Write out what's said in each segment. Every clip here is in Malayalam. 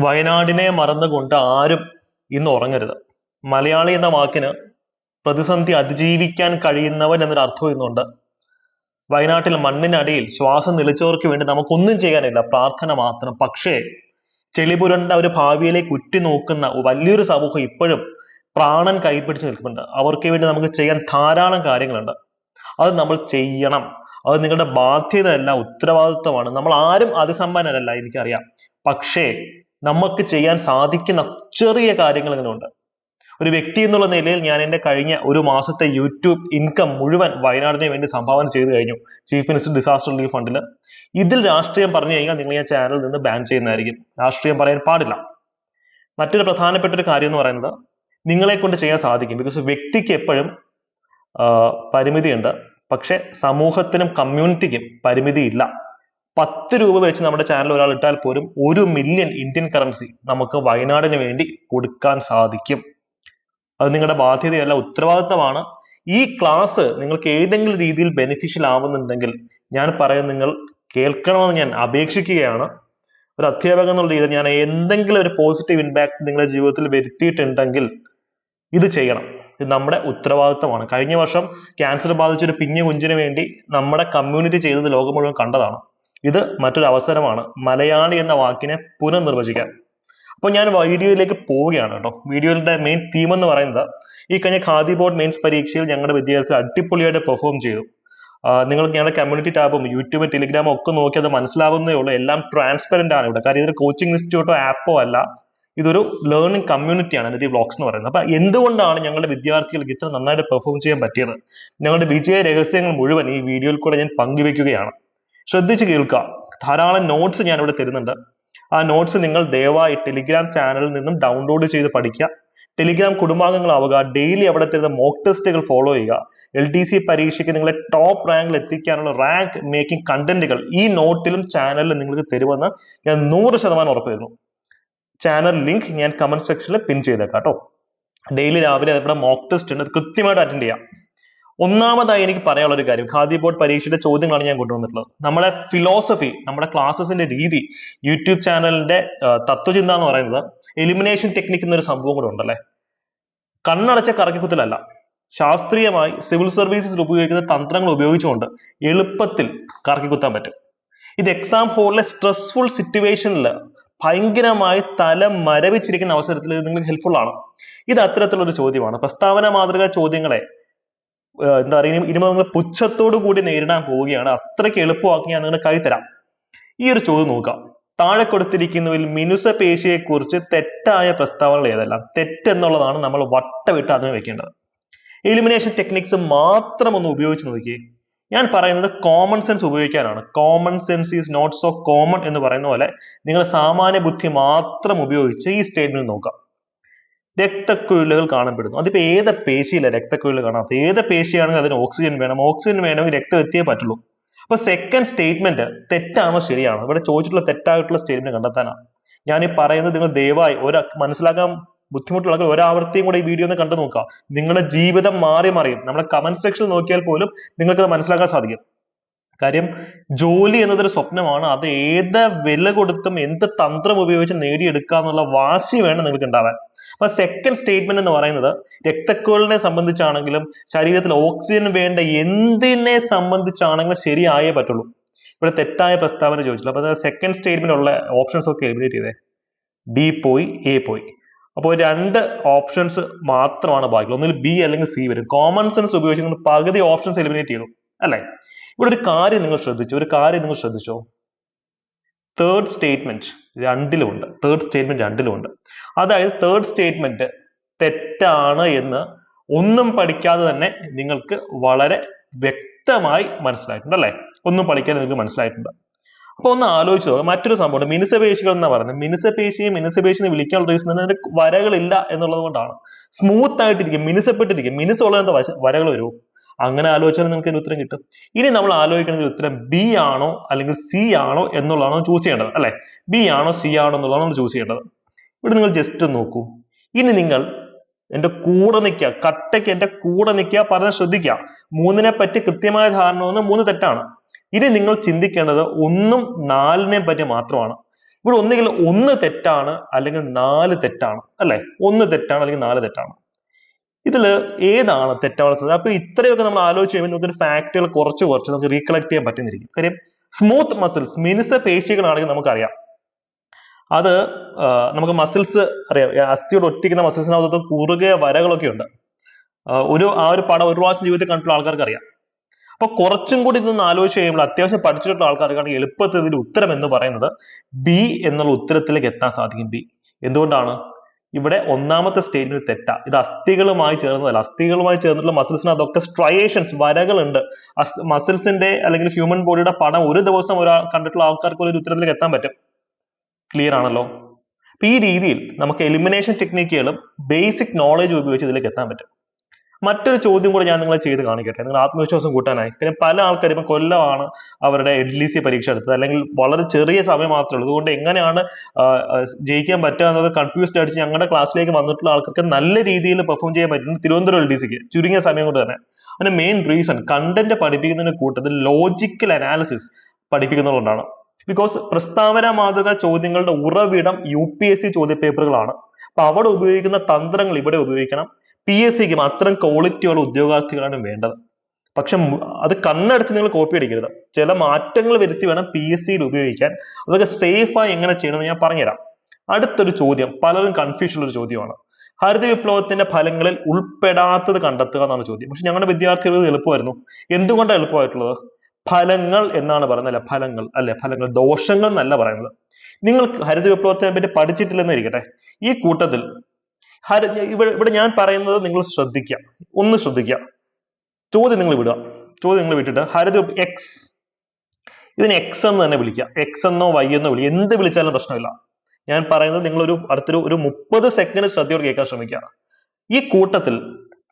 വയനാടിനെ മറന്നുകൊണ്ട് ആരും ഇന്ന് ഉറങ്ങരുത്. മലയാളി എന്ന വാക്കിന് പ്രതിസന്ധി അതിജീവിക്കാൻ കഴിയുന്നവൻ എന്നൊരു അർത്ഥം ഇന്നുണ്ട്. വയനാട്ടിൽ മണ്ണിനടിയിൽ ശ്വാസം നിലച്ചവർക്ക് വേണ്ടി നമുക്കൊന്നും ചെയ്യാനില്ല. പ്രാർത്ഥന മാത്രം. പക്ഷേ ചെളിപുരണ്ട ഒരു ഭാവിയിലേക്ക് ഉറ്റുനോക്കുന്ന വലിയൊരു സമൂഹം ഇപ്പോഴും പ്രാണൻ കൈപ്പിടിച്ച് നിൽക്കുന്നുണ്ട്. അവർക്ക് വേണ്ടി നമുക്ക് ചെയ്യാൻ ധാരാളം കാര്യങ്ങളുണ്ട്. അത് നമ്മൾ ചെയ്യണം. അത് നിങ്ങളുടെ ബാധ്യതയല്ല ഉത്തരവാദിത്വമാണ്. നമ്മൾ ആരും അതിസമ്പന്നരല്ല എനിക്കറിയാം. പക്ഷേ നമുക്ക് ചെയ്യാൻ സാധിക്കുന്ന ചെറിയ കാര്യങ്ങൾ ഇങ്ങനെ ഉണ്ട് ഒരു വ്യക്തി എന്നുള്ള നിലയിൽ ഞാൻ എന്റെ കഴിഞ്ഞ ഒരു മാസത്തെ യൂട്യൂബ് ഇൻകം മുഴുവൻ വയനാടിന് വേണ്ടി സംഭാവന ചെയ്തു കഴിഞ്ഞു. ചീഫ് മിനിസ്റ്റർ ഡിസാസ്റ്റർ റിലീഫ് ഫണ്ടിൽ ഇതിൽ രാഷ്ട്രീയം പറഞ്ഞു കഴിഞ്ഞാൽ നിങ്ങൾ ഞാൻ ചാനലിൽ നിന്ന് ബാൻ ചെയ്യുന്നതായിരിക്കും. രാഷ്ട്രീയം പറയാൻ പാടില്ല. മറ്റൊരു പ്രധാനപ്പെട്ട ഒരു കാര്യം എന്ന് പറയുന്നത് നിങ്ങളെ കൊണ്ട് ചെയ്യാൻ സാധിക്കും. ബിക്കോസ് വ്യക്തിക്ക് എപ്പോഴും പരിമിതിയുണ്ട്. പക്ഷെ സമൂഹത്തിനും കമ്മ്യൂണിറ്റിക്കും പരിമിതിയില്ല. പത്ത് രൂപ വെച്ച് നമ്മുടെ ചാനൽ ഒരാൾ ഇട്ടാൽ പോലും ഒരു മില്യൺ ഇന്ത്യൻ കറൻസി നമുക്ക് വയനാടിന് വേണ്ടി കൊടുക്കാൻ സാധിക്കും. അത് നിങ്ങളുടെ ബാധ്യതയല്ല ഉത്തരവാദിത്തമാണ്. ഈ ക്ലാസ് നിങ്ങൾക്ക് ഏതെങ്കിലും രീതിയിൽ ബെനിഫിഷ്യൽ ആവുന്നുണ്ടെങ്കിൽ ഞാൻ പറയുന്നത് നിങ്ങൾ കേൾക്കണമെന്ന് ഞാൻ അപേക്ഷിക്കുകയാണ്. ഒരു അധ്യാപകൻ എന്നുള്ള രീതിയിൽ ഞാൻ എന്തെങ്കിലും ഒരു പോസിറ്റീവ് ഇമ്പാക്ട് നിങ്ങളുടെ ജീവിതത്തിൽ വരുത്തിയിട്ടുണ്ടെങ്കിൽ ഇത് ചെയ്യണം. ഇത് നമ്മുടെ ഉത്തരവാദിത്തമാണ്. കഴിഞ്ഞ വർഷം ക്യാൻസർ ബാധിച്ച ഒരു പിഞ്ഞു കുഞ്ഞിന് വേണ്ടി നമ്മുടെ കമ്മ്യൂണിറ്റി ചെയ്തത് ലോകം മുഴുവൻ കണ്ടതാണ്. ഇത് മറ്റൊരു അവസരമാണ് മലയാളി എന്ന വാക്കിനെ പുനർനിർവചിക്കാൻ. അപ്പോൾ ഞാൻ വീഡിയോയിലേക്ക് പോവുകയാണ് കേട്ടോ. വീഡിയോയുടെ മെയിൻ തീം എന്ന് പറയുന്നത് ഈ കഴിഞ്ഞ ഖാദി ബോർഡ് മെയിൻസ് പരീക്ഷയിൽ ഞങ്ങളുടെ വിദ്യാർത്ഥികൾ അടിപൊളിയായിട്ട് പെർഫോം ചെയ്തു. നിങ്ങൾ ഞങ്ങളുടെ കമ്മ്യൂണിറ്റി ടാബും യൂട്യൂബും ടെലിഗ്രാമും ഒക്കെ നോക്കി അത് മനസ്സിലാവുന്നേ ഉള്ളൂ. എല്ലാം ട്രാൻസ്പെറന്റ് ആണ് ഇവിടെ. കാര്യം ഇതൊരു കോച്ചിങ് ഇൻസ്റ്റിറ്റ്യൂട്ടോ ആപ്പോ അല്ല. ഇതൊരു ലേണിംഗ് കമ്മ്യൂണിറ്റിയാണ് നിധി വ്ളോഗ്സ് എന്ന് പറയുന്നത്. അപ്പൊ എന്തുകൊണ്ടാണ് ഞങ്ങളുടെ വിദ്യാർത്ഥികൾക്ക് ഇത്ര നന്നായിട്ട് പെർഫോം ചെയ്യാൻ പറ്റിയത്? ഞങ്ങളുടെ വിജയ രഹസ്യങ്ങൾ മുഴുവൻ ഈ വീഡിയോയിൽ കൂടെ ഞാൻ പങ്കുവെക്കുകയാണ്. ശ്രദ്ധിച്ച് കേൾക്കുക. ധാരാളം നോട്ട്സ് ഞാൻ ഇവിടെ തരുന്നുണ്ട്. ആ നോട്ട്സ് നിങ്ങൾ ദയവായി ടെലിഗ്രാം ചാനലിൽ നിന്നും ഡൗൺലോഡ് ചെയ്ത് പഠിക്കുക. ടെലിഗ്രാം കുടുംബാംഗങ്ങളാവുക ഡെയിലി അവിടെ തരുന്ന മോക്ക് ടെസ്റ്റുകൾ ഫോളോ ചെയ്യുക. എൽ ടി സി പരീക്ഷയ്ക്ക് നിങ്ങളെ ടോപ്പ് റാങ്കിൽ എത്തിക്കാനുള്ള റാങ്ക് മേക്കിംഗ് കണ്ടന്റുകൾ ഈ നോട്ടിലും ചാനലിലും നിങ്ങൾക്ക് തരുമെന്ന് ഞാൻ നൂറ് ശതമാനം ഉറപ്പ് തരുന്നു ചാനൽ ലിങ്ക് ഞാൻ കമന്റ് സെക്ഷനിൽ പിൻ ചെയ്തേക്കാം കേട്ടോ. ഡെയിലി രാവിലെ ഇവിടെ മോക്ക് ടെസ്റ്റ് ഉണ്ട്. കൃത്യമായിട്ട് അറ്റൻഡ് ചെയ്യാം. ഒന്നാമതായി എനിക്ക് പറയാനുള്ള ഒരു കാര്യം. ഖാദി ബോർഡ് പരീക്ഷയുടെ ചോദ്യങ്ങളാണ് ഞാൻ കൊണ്ടുവന്നിട്ടുള്ളത്. നമ്മുടെ ഫിലോസഫി നമ്മുടെ ക്ലാസ്സസിന്റെ രീതി യൂട്യൂബ് ചാനലിന്റെ തത്വചിന്ത എന്ന് പറയുന്നത് എലിമിനേഷൻ ടെക്നിക് എന്നൊരു സംഭവം കൂടെ ഉണ്ടല്ലേ? കണ്ണടച്ച കറക്കിക്കുത്തലല്ല. ശാസ്ത്രീയമായി സിവിൽ സർവീസസിൽ ഉപയോഗിക്കുന്ന തന്ത്രങ്ങൾ ഉപയോഗിച്ചുകൊണ്ട് എളുപ്പത്തിൽ കറക്കിക്കുത്താൻ പറ്റും. ഇത് എക്സാം ഹോളിലെ സ്ട്രെസ്ഫുൾ സിറ്റുവേഷനിൽ ഭയങ്കരമായി തല മരവിച്ചിരിക്കുന്ന അവസരത്തിൽ ഇത് നിങ്ങൾക്ക് ഹെൽപ്ഫുൾ ആണ്. ഇത് അത്തരത്തിലുള്ള ഒരു ചോദ്യമാണ്. പ്രസ്താവന മാതൃക ചോദ്യങ്ങളെ എന്താ പറയുക ഇനി നിങ്ങൾ പുച്ഛത്തോടു കൂടി നേരിടാൻ പോവുകയാണ്. അത്രയ്ക്ക് എളുപ്പമാക്കി ഞാൻ നിങ്ങളുടെ കൈ തരാം ഈ ഒരു ചോദ്യം നോക്കാം താഴെ കൊടുത്തിരിക്കുന്നതിൽ മിനുസ പേശിയെ കുറിച്ച് തെറ്റായ പ്രസ്താവനകൾ ഏതെല്ലാം? തെറ്റ് എന്നുള്ളതാണ് നമ്മൾ വട്ടവിട്ട് അതിന് വെക്കേണ്ടത്. എലിമിനേഷൻ ടെക്നിക്സ് മാത്രം ഒന്ന് ഉപയോഗിച്ച് നോക്കിയേ. ഞാൻ പറയുന്നത് കോമൺ സെൻസ് ഉപയോഗിക്കാനാണ്. Common sense is not so common എന്ന് പറയുന്ന പോലെ നിങ്ങൾ സാമാന്യ ബുദ്ധി മാത്രം ഉപയോഗിച്ച് ഈ സ്റ്റേറ്റ്മെന്റ് നോക്കാം രക്തക്കുഴലുകൾ കാണപ്പെടുന്നു. അതിപ്പോ ഏത് പേശിയില്ല രക്തക്കുഴൽ കാണാം ഏത് പേശിയാണെങ്കിൽ അതിന് ഓക്സിജൻ വേണം. ഓക്സിജൻ വേണമെങ്കിൽ രക്തം എത്തിയേ പറ്റുള്ളൂ. അപ്പൊ സെക്കൻഡ് സ്റ്റേറ്റ്മെന്റ് തെറ്റാണോ ശരിയാണോ? ഇവിടെ ചോദിച്ചിട്ടുള്ള തെറ്റായിട്ടുള്ള സ്റ്റേറ്റ്മെന്റ് കണ്ടെത്താനാണ് ഞാൻ ഈ പറയുന്നത് നിങ്ങൾ ദയവായി ഒരു മനസ്സിലാക്കാൻ ബുദ്ധിമുട്ടുള്ള ഒരാവർത്തിയും കൂടെ ഈ വീഡിയോ ഒന്ന് കണ്ടു നോക്കുക. നിങ്ങളുടെ ജീവിതം മാറി മറിയും. നമ്മുടെ കമന്റ് സെക്ഷൻ നോക്കിയാൽ പോലും നിങ്ങൾക്ക് അത് മനസ്സിലാക്കാൻ സാധിക്കും. കാര്യം ജോലി എന്നതൊരു സ്വപ്നമാണ്. അത് ഏത് വില കൊടുത്തും എന്ത് തന്ത്രം ഉപയോഗിച്ച് നേടിയെടുക്കുക എന്നുള്ള വാശി വേണം നിങ്ങൾക്ക് ഉണ്ടാവാൻ അപ്പൊ സെക്കൻഡ് സ്റ്റേറ്റ്മെന്റ് എന്ന് പറയുന്നത് രക്തക്കുഴലിനെ സംബന്ധിച്ചാണെങ്കിലും ശരീരത്തിൽ ഓക്സിജൻ വേണ്ട എന്തിനെ സംബന്ധിച്ചാണെങ്കിലും ശരിയായേ പറ്റുള്ളൂ. ഇവിടെ തെറ്റായ പ്രസ്താവന ചോദിച്ചില്ല. അപ്പൊ സെക്കൻഡ് സ്റ്റേറ്റ്മെന്റ് ഉള്ള ഓപ്ഷൻസ് ഒക്കെ എലിമിനേറ്റ് ചെയ്തേ. ബി പോയി എ പോയി. അപ്പോൾ രണ്ട് ഓപ്ഷൻസ് മാത്രമാണ് ബാക്കി ഒന്നിൽ ബി അല്ലെങ്കിൽ സി വരും. കോമൺ സെൻസ് ഉപയോഗിച്ച് പകുതി ഓപ്ഷൻസ് എലിമിനേറ്റ് ചെയ്തു അല്ലേ? ഇവിടെ ഒരു കാര്യം നിങ്ങൾ ശ്രദ്ധിച്ചു? ഒരു കാര്യം നിങ്ങൾ ശ്രദ്ധിച്ചോ? തേർഡ് സ്റ്റേറ്റ്മെന്റ് രണ്ടിലുമുണ്ട്. തേർഡ് സ്റ്റേറ്റ്മെന്റ് രണ്ടിലുമുണ്ട്. അതായത് തേർഡ് സ്റ്റേറ്റ്മെന്റ് തെറ്റാണ് എന്ന് ഒന്നും പഠിക്കാതെ തന്നെ നിങ്ങൾക്ക് വളരെ വ്യക്തമായി മനസ്സിലായിട്ടുണ്ട് അല്ലേ? ഒന്നും പഠിക്കാതെ നിങ്ങൾക്ക് മനസ്സിലായിട്ടുണ്ട്. അപ്പൊ ഒന്ന് ആലോചിച്ചു മറ്റൊരു സംഭവം മിനുസപേശികൾ എന്ന് പറയുന്നത്? മിനുസപേശിയെ മിനുസപേശിനെ വിളിക്കാനുള്ള റീസൺ അതിന്റെ വരകളില്ല എന്നുള്ളത് കൊണ്ടാണ്. സ്മൂത്ത് ആയിട്ടിരിക്കും മിനുസപ്പെട്ടിരിക്കും. മിനുസുള്ള വരകൾ വരൂ അങ്ങനെ ആലോചിച്ചാൽ നിങ്ങൾക്ക് ഇതിന് ഉത്തരം കിട്ടും. ഇനി നമ്മൾ ആലോചിക്കുന്നത് ഉത്തരം ബി ആണോ അല്ലെങ്കിൽ സി ആണോ എന്നുള്ളതാണ് ചൂസ് ചെയ്യേണ്ടത് അല്ലെ? ബി ആണോ സി ആണോ എന്നുള്ളതാണ് നമ്മൾ ചൂസ് ചെയ്യേണ്ടത്. ഇവിടെ നിങ്ങൾ ജസ്റ്റ് നോക്കൂ. ഇനി നിങ്ങൾ എന്റെ കൂടെ നിൽക്കുക കട്ടയ്ക്ക് എന്റെ കൂടെ നിൽക്കുക പറഞ്ഞ ശ്രദ്ധിക്കുക. മൂന്നിനെ പറ്റി കൃത്യമായ ധാരണ ഒന്ന് മൂന്ന് തെറ്റാണ്. ഇനി നിങ്ങൾ ചിന്തിക്കേണ്ടത് ഒന്നും നാലിനെ പറ്റി മാത്രമാണ്. ഇവിടെ ഒന്നുകിൽ ഒന്ന് തെറ്റാണ് അല്ലെങ്കിൽ നാല് തെറ്റാണ് അല്ലെ? ഒന്ന് തെറ്റാണ് അല്ലെങ്കിൽ നാല് തെറ്റാണ്. ഇതിൽ ഏതാണ് തെറ്റാവാനുള്ള അപ്പോൾ അപ്പൊ ഇത്രയൊക്കെ നമ്മൾ ആലോചിച്ച് കഴിയുമ്പോൾ നമുക്ക് ഒരു ഫാക്ടുകൾ കുറച്ച് കുറച്ച് നമുക്ക് റീകളക്ട് ചെയ്യാൻ പറ്റുന്നിരിക്കും കാര്യം സ്മൂത്ത് മസിൽസ് മിനുസ പേശികളാണെങ്കിൽ നമുക്കറിയാം. അത് നമുക്ക് മസിൽസ് അറിയാം. അസ്ഥിയോട് ഒട്ടിക്കുന്ന മസിൽസിനകത്ത് കുറുകെ വരകളൊക്കെ ഉണ്ട്. ഒരു ആ ഒരു പടം ഒരു പ്രാവശ്യം ജീവിതത്തിൽ കണ്ടിട്ടുള്ള ആൾക്കാർക്ക് അറിയാം അപ്പൊ കുറച്ചും കൂടി ഇതൊന്ന് ആലോചിച്ച് കഴിയുമ്പോൾ അത്യാവശ്യം പഠിച്ചിട്ടുള്ള ആൾക്കാർക്കാണെങ്കിൽ എളുപ്പത്തിൽ ഇതിന്റെ ഉത്തരം എന്ന് പറയുന്നത് ബി എന്നുള്ള ഉത്തരത്തിലേക്ക് എത്താൻ സാധിക്കും. ബി. എന്തുകൊണ്ടാണ്? ഇവിടെ ഒന്നാമത്തെ സ്റ്റേറ്റ്മെന്റ് തെറ്റാ. ഇത് അസ്ഥികളുമായി ചേർന്നതല്ല. അസ്ഥികളുമായി ചേർന്നിട്ടുള്ള മസിൽസിന് അതൊക്കെ സ്ട്രയേഷൻസ് വരകളുണ്ട്. മസിൽസിന്റെ അല്ലെങ്കിൽ ഹ്യൂമൻ ബോഡിയുടെ പടം ഒരു ദിവസം ഒരാൾ കണ്ടിട്ടുള്ള ആൾക്കാർക്ക് ഒരു ഉത്തരത്തിലേക്ക് എത്താൻ പറ്റും. ക്ലിയർ ആണല്ലോ? അപ്പൊ ഈ രീതിയിൽ നമുക്ക് എലിമിനേഷൻ ടെക്നിക്കുകളും ബേസിക് നോളജ് ഉപയോഗിച്ച് ഇതിലേക്ക് എത്താൻ പറ്റും. മറ്റൊരു ചോദ്യം കൂടെ ഞാൻ നിങ്ങളെ ചെയ്ത് കാണിക്കട്ടെ. നിങ്ങൾ ആത്മവിശ്വാസം കൂട്ടാനായി. പിന്നെ പല ആൾക്കാർ ഇപ്പൊ കൊല്ലമാണ് അവരുടെ എൽ ഡി സി പരീക്ഷ എടുത്തത്. അല്ലെങ്കിൽ വളരെ ചെറിയ സമയം മാത്രമേ ഉള്ളൂ. അതുകൊണ്ട് എങ്ങനെയാണ് ജയിക്കാൻ പറ്റുക എന്നൊക്കെ കൺഫ്യൂസ്ഡ് അടിച്ച് ഞങ്ങളുടെ ക്ലാസ്സിലേക്ക് വന്നിട്ടുള്ള ആൾക്കാർക്ക് നല്ല രീതിയിൽ പെർഫോം ചെയ്യാൻ പറ്റുന്നത് തിരുവനന്തപുരം എൽ ഡി സിക്ക് ചുരുങ്ങിയ സമയം കൊണ്ട് തന്നെ. അതിന്റെ മെയിൻ റീസൺ കണ്ടന്റ് പഠിപ്പിക്കുന്നതിന് കൂട്ടത്തിൽ ലോജിക്കൽ അനാലിസിസ് പഠിപ്പിക്കുന്നതുകൊണ്ടാണ്. ബിക്കോസ് പ്രസ്താവന മാതൃക ചോദ്യങ്ങളുടെ ഉറവിടം യു പി എസ് സി ചോദ്യപേപ്പറുകളാണ്. അപ്പൊ അവിടെ ഉപയോഗിക്കുന്ന തന്ത്രങ്ങൾ ഇവിടെ ഉപയോഗിക്കണം. പി എസ് സിക്കും അത്തരം ക്വാളിറ്റിയുള്ള ഉദ്യോഗാർത്ഥികളാണ് വേണ്ടത്. പക്ഷെ അത് കണ്ണടച്ച് നിങ്ങൾ കോപ്പി അടിക്കരുത്. ചില മാറ്റങ്ങൾ വരുത്തി വേണം പി എസ് സിയിൽ ഉപയോഗിക്കാൻ. അതൊക്കെ സേഫായി എങ്ങനെ ചെയ്യണമെന്ന് ഞാൻ പറഞ്ഞുതരാം. അടുത്തൊരു ചോദ്യം പലരും കൺഫ്യൂഷൻ ഉള്ള ഒരു ചോദ്യമാണ്. ഹരിത വിപ്ലവത്തിന്റെ ഫലങ്ങളിൽ ഉൾപ്പെടാത്തത് കണ്ടെത്തുക എന്നാണ് ചോദ്യം. പക്ഷെ ഞങ്ങളുടെ വിദ്യാർത്ഥികൾ ഇത് എളുപ്പമായിരുന്നു. എന്തുകൊണ്ടാണ് എളുപ്പമായിട്ടുള്ളത്? ഫലങ്ങൾ എന്നാണ് പറയുന്നത് അല്ലെ? ഫലങ്ങൾ അല്ലെ? ഫലങ്ങൾ ദോഷങ്ങൾ എന്നല്ല പറയുന്നത്. നിങ്ങൾ ഹരിത വിപ്ലവത്തെ പറ്റി പഠിച്ചിട്ടില്ലെന്ന് ഇരിക്കട്ടെ. ഈ കൂട്ടത്തിൽ ഹരി ഇവിടെ ഇവിടെ ഞാൻ പറയുന്നത് നിങ്ങൾ ശ്രദ്ധിക്കുക. ഒന്ന് ശ്രദ്ധിക്കുക. ചോദ്യം നിങ്ങൾ വിടുക. ചോദ്യം നിങ്ങൾ വിട്ടിട്ട് ഹരിത എക്സ് ഇതിന് എക്സ് എന്ന് തന്നെ വിളിക്കുക. എക്സ് എന്നോ വൈ എന്നോ വിളിക്കുക. എന്ത് വിളിച്ചാലും പ്രശ്നമില്ല. ഞാൻ പറയുന്നത് നിങ്ങൾ ഒരു അടുത്തൊരു ഒരു മുപ്പത് സെക്കൻഡ് ശ്രദ്ധയോടെ കേൾക്കാൻ ശ്രമിക്കുക. ഈ കൂട്ടത്തിൽ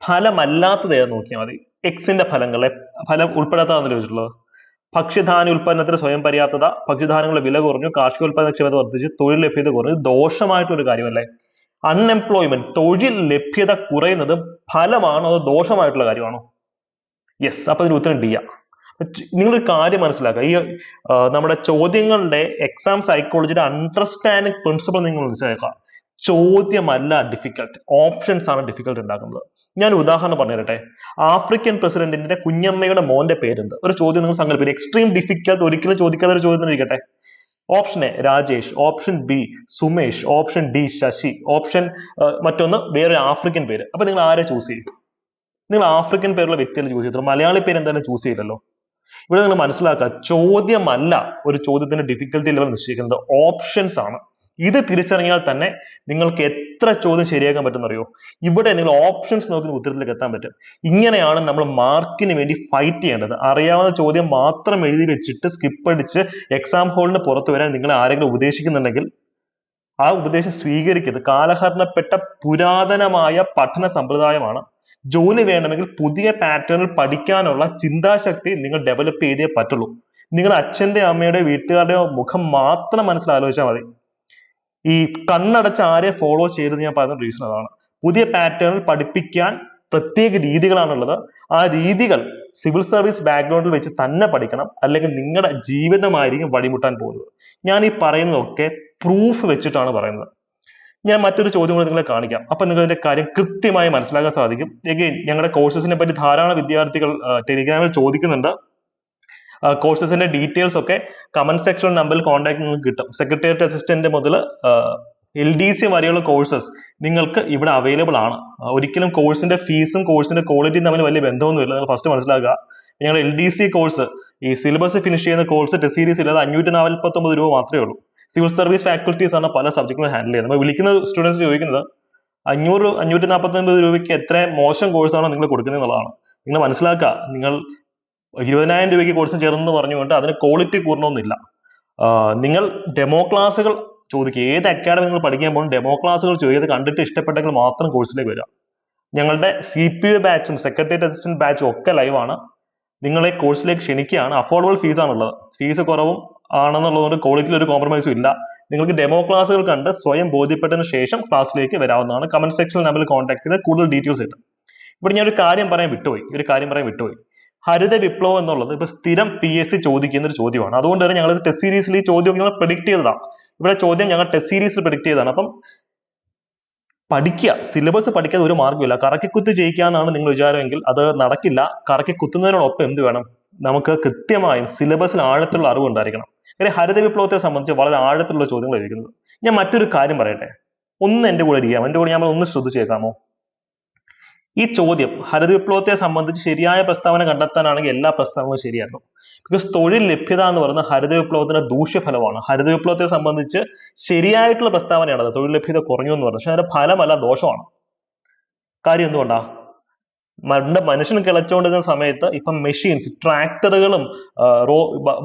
ഫലമല്ലാത്തത് ഏതാ നോക്കിയാൽ മതി. എക്സിന്റെ ഫലങ്ങളെ ഫലം ഉൾപ്പെടാത്തതാന്ന് ചോദിച്ചിട്ടുള്ളത്. ഭക്ഷ്യധാന്യ ഉൽപ്പന്നത്തിന് സ്വയം പര്യാപ്തത ഭക്ഷ്യധാന്യങ്ങളുടെ വില കുറഞ്ഞു കാർഷിക ഉൽപ്പാദനക്ഷമത വർദ്ധിച്ചു തൊഴിൽ ലഭ്യത കുറഞ്ഞു ദോഷമായിട്ടൊരു കാര്യമല്ലേ? അൺഎംപ്ലോയ്മെന്റ് തൊഴിൽ ലഭ്യത കുറയുന്നത് ഫലമാണോ അതോ ദോഷമായിട്ടുള്ള കാര്യമാണോ? യെസ് അപ്പൊ ഇതിന് ഉത്തരം ഡി ആ. നിങ്ങളൊരു കാര്യം മനസ്സിലാക്കുക. ഈ നമ്മുടെ ചോദ്യങ്ങളുടെ എക്സാം സൈക്കോളജിയുടെ അണ്ടർസ്റ്റാൻഡിങ് പ്രിൻസിപ്പൾ നിങ്ങൾ മനസ്സിലാക്കുക. ചോദ്യമല്ല ഡിഫിക്കൽട്ട് ഓപ്ഷൻസ് ആണ് ഡിഫിക്കൽട്ട് ഉണ്ടാക്കുന്നത്. ഞാൻ ഉദാഹരണം പറഞ്ഞു തരട്ടെ ആഫ്രിക്കൻ പ്രസിഡന്റിന്റെ കുഞ്ഞമ്മയുടെ മോന്റെ പേരെന്ത്? ഒരു ചോദ്യം നിങ്ങൾ സങ്കല്പിക്കും. എക്സ്ട്രീം ഡിഫിക്കൽട്ട് ഒരിക്കലും ചോദിക്കാത്ത ഒരു ചോദ്യം ഇരിക്കട്ടെ. Option A Rajesh option B Sumesh option D Shashi option മറ്റൊന്ന് വേറെ ആഫ്രിക്കൻ പേര്. അപ്പൊ നിങ്ങൾ ആരെ ചൂസ് ചെയ്യും? നിങ്ങൾ ആഫ്രിക്കൻ പേരുള്ള വ്യക്തിയെ ചൂസ് ചെയ്തു മലയാളി പേര് എന്തായാലും ചൂസ് ചെയ്തല്ലോ ഇവിടെ നിങ്ങൾ മനസ്സിലാക്കുക ചോദ്യമല്ല ഒരു ചോദ്യത്തിന്റെ ഡിഫിക്കൽറ്റി ലെവൽ നിശ്ചയിക്കുന്നത് ഓപ്ഷൻസ് ആണ്. ഇത് തിരിച്ചറിഞ്ഞാൽ തന്നെ നിങ്ങൾക്ക് എത്ര ചോദ്യം ശരിയാക്കാൻ പറ്റുമെന്ന് അറിയോ ഇവിടെ നിങ്ങൾ ഓപ്ഷൻസ് നോക്കി ഉത്തരത്തിലേക്ക് എത്താൻ പറ്റും. ഇങ്ങനെയാണ് നമ്മൾ മാർക്കിന് വേണ്ടി ഫൈറ്റ് ചെയ്യേണ്ടത്. അറിയാവുന്ന ചോദ്യം മാത്രം എഴുതി വെച്ചിട്ട് സ്കിപ്പ് അടിച്ച് എക്സാം ഹോളിന് പുറത്തു വരാൻ നിങ്ങളെ ആരെങ്കിലും ഉപദേശിക്കുന്നുണ്ടെങ്കിൽ ആ ഉപദേശം സ്വീകരിക്കരുത്. കാലഹരണപ്പെട്ട പുരാതനമായ പഠന സമ്പ്രദായമാണ്. ജോലി വേണമെങ്കിൽ പുതിയ പാറ്റേണിൽ പഠിക്കാനുള്ള ചിന്താശക്തി നിങ്ങൾ ഡെവലപ്പ് ചെയ്തേ പറ്റുള്ളൂ. നിങ്ങളുടെ അച്ഛന്റെ അമ്മയുടെ വീട്ടുകാരുടെയോ മുഖം മാത്രം മനസ്സിലാലോചിച്ചാൽ മതി. ഈ കണ്ണടച്ച് ആരെ ഫോളോ ചെയ്തെന്ന് ഞാൻ പറയുന്ന റീസൺ അതാണ്. പുതിയ പാറ്റേണിൽ പഠിപ്പിക്കാൻ പ്രത്യേക രീതികളാണുള്ളത്. ആ രീതികൾ സിവിൽ സർവീസ് ബാക്ക്ഗ്രൗണ്ടിൽ വെച്ച് തന്നെ പഠിക്കണം. അല്ലെങ്കിൽ നിങ്ങളുടെ ജീവിതമായിരിക്കും വഴിമുട്ടാൻ പോകുന്നത്. ഞാൻ ഈ പറയുന്നതൊക്കെ പ്രൂഫ് വെച്ചിട്ടാണ് പറയുന്നത്. ഞാൻ മറ്റൊരു ചോദ്യം കൂടി നിങ്ങളെ കാണിക്കാം. അപ്പൊ നിങ്ങൾ ഇതിന്റെ കാര്യം കൃത്യമായി മനസ്സിലാക്കാൻ സാധിക്കും. എഗെയിൻ ഞങ്ങളുടെ കോഴ്സസിനെ പറ്റി ധാരാളം വിദ്യാർത്ഥികൾ ടെലിഗ്രാമിൽ ചോദിക്കുന്നുണ്ട്. കോഴ്സസിന്റെ ഡീറ്റെയിൽസ് ഒക്കെ കമന്റ് സെക്ഷൻ നമ്പറിൽ കോൺടാക്ട് നിങ്ങൾക്ക് കിട്ടും. സെക്രട്ടേറിയറ്റ് അസിസ്റ്റന്റ് മുതൽ എൽ ഡി സി വരെയുള്ള കോഴ്സസ് നിങ്ങൾക്ക് ഇവിടെ അവൈലബിൾ ആണ്. ഒരിക്കലും കോഴ്സിന്റെ ഫീസും കോഴ്സിന്റെ ക്വാളിറ്റിയും തമ്മിൽ വലിയ ബന്ധമൊന്നുമില്ല നിങ്ങൾ ഫസ്റ്റ് മനസ്സിലാക്കുക. ഞങ്ങളുടെ എൽ ഡി സി കോഴ്സ് ഈ സിലബസ് ഫിനിഷ് ചെയ്യുന്ന കോഴ്സ് ടെസ്റ്റ് സീരീസ് ഇല്ലാതെ അഞ്ഞൂറ്റി നാൽപ്പത്തി ഒമ്പത് രൂപ മാത്രമേ ഉള്ളൂ. സിവിൽ സർവീസ് ഫാക്കൽറ്റീസ് ആണ് പല സബ്ജക്റ്റുകളും ഹാൻഡിൽ ചെയ്യുന്നത്. നമ്മൾ വിളിക്കുന്ന സ്റ്റുഡൻസ് ചോദിക്കുന്നത് അഞ്ഞൂറ് അഞ്ഞൂറ്റി നാൽപ്പത്തി ഒമ്പത് രൂപയ്ക്ക് എത്ര മോശം കോഴ്സാണ് നിങ്ങൾ കൊടുക്കുന്നത് എന്നുള്ളതാണ് നിങ്ങൾ മനസ്സിലാക്കുക. നിങ്ങൾ ഇരുപതിനായിരം രൂപയ്ക്ക് കോഴ്സ് ചേർന്ന് പറഞ്ഞുകൊണ്ട് അതിന് ക്വാളിറ്റി കൂടണമെന്നില്ല നിങ്ങൾ ഡെമോ ക്ലാസ്സുകൾ ചോദിക്കുക ഏത് അക്കാഡമി നിങ്ങൾ പഠിക്കാൻ പോകും ഡെമോ ക്ലാസ്സുകൾ ചോദിക്കുക കണ്ടിട്ട് ഇഷ്ടപ്പെട്ടെങ്കിൽ മാത്രം കോഴ്സിലേക്ക് വരിക. ഞങ്ങളുടെ സി പി യു ബാച്ചും സെക്രട്ടേറിയറ്റ് അസിസ്റ്റന്റ് ബാച്ചും ഒക്കെ ലൈവാണ് നിങ്ങളെ കോഴ്സിലേക്ക് ക്ഷണിക്കുകയാണ്. അഫോർഡബിൾ ഫീസ് ആണുള്ളത്. ഫീസ് കുറവും ആണെന്നുള്ളതുകൊണ്ട് ക്വാളിറ്റിയിൽ ഒരു കോംപ്രമൈസും ഇല്ല. നിങ്ങൾക്ക് ഡെമോ ക്ലാസ്സുകൾ കണ്ട് സ്വയം ബോധ്യപ്പെട്ടതിന് ശേഷം ക്ലാസ്സിലേക്ക് വരാവുന്നതാണ്. കമന്റ് സെക്ഷനിൽ നമ്മൾ കോൺടാക്ട് ചെയ്ത് കൂടുതൽ ഡീറ്റെയിൽസ് കിട്ടും. ഇവിടെ ഞാൻ ഒരു കാര്യം പറയാൻ വിട്ടുപോയി. ഒരു കാര്യം പറയാൻ വിട്ടുപോയി. ഹരിത വിപ്ലവം എന്നുള്ളത് ഇപ്പൊ സ്ഥിരം പി എസ് സി ചോദിക്കുന്ന ഒരു ചോദ്യമാണ്. അതുകൊണ്ട് തന്നെ ഞങ്ങൾ ടെസ്റ്റ് സീരീസിൽ ഈ ചോദ്യം ഞങ്ങൾ predict ചെയ്തതാണ് ഇവിടെ ചോദ്യം ഞങ്ങൾ ടെസ്റ്റ് സീരീസിൽ predict ചെയ്തതാണ്. അപ്പം പഠിക്കുക സിലബസ് പഠിക്കാതെ ഒരു മാർഗമില്ല കറക്കിക്കുത്ത് ജയിക്കുക എന്നാണ് നിങ്ങൾ വിചാരമെങ്കിൽ അത് നടക്കില്ല. കറക്കി കുത്തുന്നതിനോടൊപ്പം എന്ത് വേണം? നമുക്ക് കൃത്യമായും സിലബസിൽ ആഴത്തിലുള്ള അറിവ് ഉണ്ടായിരിക്കണം. കാര്യം ഹരിത വിപ്ലവത്തെ സംബന്ധിച്ച് വളരെ ആഴത്തിലുള്ള ചോദ്യങ്ങൾ ചോദിക്കുന്നത് ഞാൻ മറ്റൊരു കാര്യം പറയട്ടെ? ഒന്ന് എന്റെ കൂടെ ഇരിക്കാം. എന്റെ കൂടെ ഞാൻ ഒന്ന് ശ്രദ്ധിച്ചേക്കാമോ? ഈ ചോദ്യം ഹരിത വിപ്ലവത്തെ സംബന്ധിച്ച് ശരിയായ പ്രസ്താവന കണ്ടെത്താനാണെങ്കിൽ എല്ലാ പ്രസ്താവനകളും ശരിയാണ് ബിക്കോസ് തൊഴിൽ ലഭ്യത എന്ന് പറയുന്നത് ഹരിത വിപ്ലവത്തിന്റെ ദൂഷ്യഫലമാണ്. ഹരിത വിപ്ലവത്തെ സംബന്ധിച്ച് ശരിയായിട്ടുള്ള പ്രസ്താവനയാണ് അത്. തൊഴിൽ ലഭ്യത കുറഞ്ഞു എന്ന് പറഞ്ഞു പക്ഷെ അതിന്റെ ഫലമല്ല ദോഷമാണ്. കാര്യം എന്തുകൊണ്ടാ? പണ്ട് മനുഷ്യൻ കിളച്ചുകൊണ്ടിരുന്ന സമയത്ത് ഇപ്പം മെഷീൻസ് ട്രാക്ടറുകളും റോ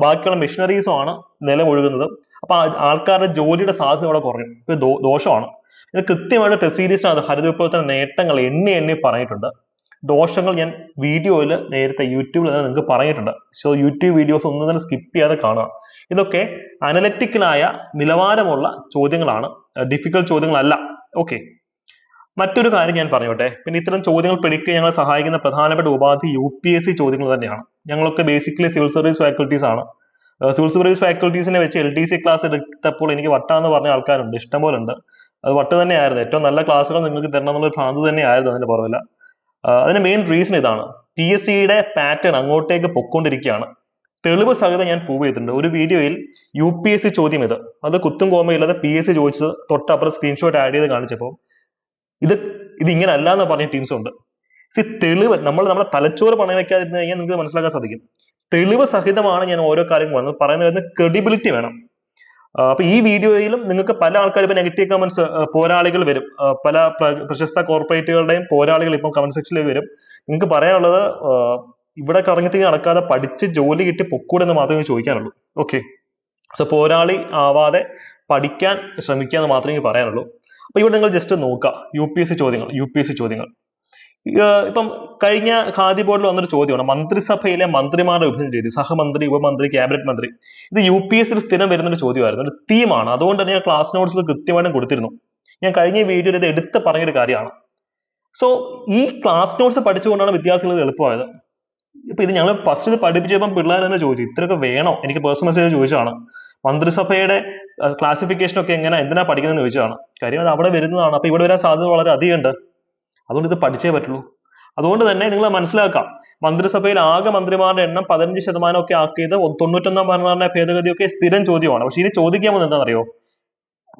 ബാക്കിയുള്ള മെഷീനറീസും ആണ് നിലമൊഴുകുന്നത് അപ്പൊ ആൾക്കാരുടെ ജോലിയുടെ സാധ്യത അവിടെ കുറയും. ഇത് ദോഷമാണ്. ഇത് കൃത്യമായിട്ട് ടെസ്റ്റ് സീരീസിനകത്ത് ഹരിത വിപ്ലവത്തിന്റെ നേട്ടങ്ങൾ എണ്ണി എണ്ണി പറഞ്ഞിട്ടുണ്ട്. ദോഷങ്ങൾ ഞാൻ വീഡിയോയിൽ നേരത്തെ യൂട്യൂബിൽ തന്നെ നിങ്ങൾക്ക് പറഞ്ഞിട്ടുണ്ട്. സോ യൂട്യൂബ് വീഡിയോസ് ഒന്നും തന്നെ സ്കിപ്പ് ചെയ്യാതെ കാണുക. ഇതൊക്കെ അനലറ്റിക്കലായ നിലവാരമുള്ള ചോദ്യങ്ങളാണ്. ഡിഫിക്കൽട്ട് ചോദ്യങ്ങളല്ല. ഓക്കെ മറ്റൊരു കാര്യം ഞാൻ പറഞ്ഞോട്ടെ. പിന്നെ ഇത്തരം ചോദ്യങ്ങൾ പിടിക്കുക ഞങ്ങളെ സഹായിക്കുന്ന പ്രധാനപ്പെട്ട ഉപാധി യു പി എസ് സി ചോദ്യങ്ങൾ തന്നെയാണ്. ഞങ്ങളൊക്കെ ബേസിക്കലി സിവിൽ സർവീസ് ഫാക്കൽറ്റീസ് ആണ്. സിവിൽ സർവീസ് ഫാക്കൽറ്റീസിനെ വെച്ച് എൽ ഡി സി ക്ലാസ് എടുത്തപ്പോൾ എനിക്ക് വട്ടാന്ന് പറഞ്ഞ ആൾക്കാരുണ്ട്. ഇഷ്ടംപോലെ ഉണ്ട് അത് വട്ട് തന്നെയായിരുന്നു. ഏറ്റവും നല്ല ക്ലാസ്സുകൾ നിങ്ങൾക്ക് തരണം എന്നുള്ള ഭ്രാന്ത് തന്നെയായിരുന്നു അതിന്റെ പുറകില അതിന്റെ മെയിൻ റീസൺ ഇതാണ്. പി എസ് സിയുടെ പാറ്റേൺ അങ്ങോട്ടേക്ക് പൊക്കോണ്ടിരിക്കുകയാണ് തെളിവ് സഹിതം ഞാൻ പ്രൂവ് ചെയ്തിട്ടുണ്ട്. ഒരു വീഡിയോയിൽ യു പി എസ് സി ചോദ്യം ഇത്. അത് കുത്തും കോമയില്ലാതെ പി എസ് സി ചോദിച്ചത് തൊട്ടപ്പുറം സ്ക്രീൻഷോട്ട് ആഡ് ചെയ്ത് കാണിച്ചപ്പോൾ ഇത് ഇത് ഇങ്ങനെ അല്ല എന്ന് പറഞ്ഞ ടീംസ് ഉണ്ട്. സി തെളിവ് നമ്മൾ നമ്മുടെ തലച്ചോറ് പണയം വെക്കാതിരുന്നു കഴിഞ്ഞാൽ നിങ്ങൾക്ക് മനസ്സിലാക്കാൻ സാധിക്കും. തെളിവ് സഹിതമാണ് ഞാൻ ഓരോ കാര്യങ്ങളും പറയുന്നത് പറയുന്നത് ക്രെഡിബിലിറ്റി വേണം. അപ്പൊ ഈ വീഡിയോയിലും നിങ്ങൾക്ക് പല ആൾക്കാർ ഇപ്പൊ നെഗറ്റീവ് കമന്റ്സ് പോരാളികൾ വരും. പല പ്രശസ്ത കോർപ്പറേറ്റുകളുടെയും പോരാളികൾ ഇപ്പം കമന്റ് സെക്ഷനിൽ വരും. നിങ്ങൾക്ക് പറയാനുള്ളത് ഇവിടെ കറങ്ങിത്തിങ്ങി നടക്കാതെ പഠിച്ച് ജോലി കിട്ടി പൊക്കൂടെ എന്ന് മാത്രമേ ചോദിക്കാനുള്ളൂ. ഓക്കെ സോ പോരാളി ആവാതെ പഠിക്കാൻ ശ്രമിക്കുക എന്ന് മാത്രമേ പറയാനുള്ളൂ. അപ്പൊ ഇവിടെ നിങ്ങൾ ജസ്റ്റ് നോക്കുക. യു പി എസ് സി ചോദ്യങ്ങൾ യു പി എസ് സി ചോദ്യങ്ങൾ. ഇപ്പം കഴിഞ്ഞ ഖാദി ബോർഡിൽ വന്നൊരു ചോദ്യമാണ്. മന്ത്രിസഭയിലെ മന്ത്രിമാരുടെ വിഭജനം ചെയ്തു സഹമന്ത്രി ഉപമന്ത്രി ക്യാബിനറ്റ് മന്ത്രി ഇത് യു പി എസ് സ്ഥിരം വരുന്നൊരു ചോദ്യമായിരുന്നു. ഒരു തീമാണ്. അതുകൊണ്ട് തന്നെ ഞാൻ ക്ലാസ് നോട്ട്സിൽ കൃത്യമായിട്ടും കൊടുത്തിരുന്നു. ഞാൻ കഴിഞ്ഞ വീഡിയോയിൽ ഇത് എടുത്ത് പറഞ്ഞൊരു കാര്യമാണ്. സോ ഈ ക്ലാസ് നോട്ട്സ് പഠിച്ചുകൊണ്ടാണ് വിദ്യാർത്ഥികൾ ഇത് എളുപ്പമായത്. ഇപ്പൊ ഇത് ഞങ്ങൾ ഫസ്റ്റ് ഇത് പഠിപ്പിച്ചപ്പോൾ പിള്ളേർ തന്നെ ചോദിച്ചു ഇത്രയൊക്കെ വേണോ? എനിക്ക് പേഴ്സണൽ മെസ്സേജ് ചോദിച്ചതാണ്. മന്ത്രിസഭയുടെ ക്ലാസിഫിക്കേഷൻ ഒക്കെ എങ്ങനെ എന്തിനാ പഠിക്കുന്നതെന്ന് ചോദിച്ചതാണ്. കാര്യം അത് അവിടെ വരുന്നതാണ്. അപ്പൊ ഇവിടെ വരാൻ സാധ്യത വളരെ അധികമുണ്ട്. അതുകൊണ്ട് ഇത് പഠിച്ചേ പറ്റുള്ളൂ. അതുകൊണ്ട് തന്നെ നിങ്ങൾ മനസ്സിലാക്കാം. മന്ത്രിസഭയിൽ ആകെ മന്ത്രിമാരുടെ എണ്ണം പതിനഞ്ച് ശതമാനം ഒക്കെ ആക്കിയത് തൊണ്ണൂറ്റൊന്നാം ഭരണഘടന ഭേദഗതിയൊക്കെ സ്ഥിരം ചോദ്യമാണ്. പക്ഷെ ഇനി ചോദിക്കാൻ പോകുന്നത് എന്താണെന്നറിയോ?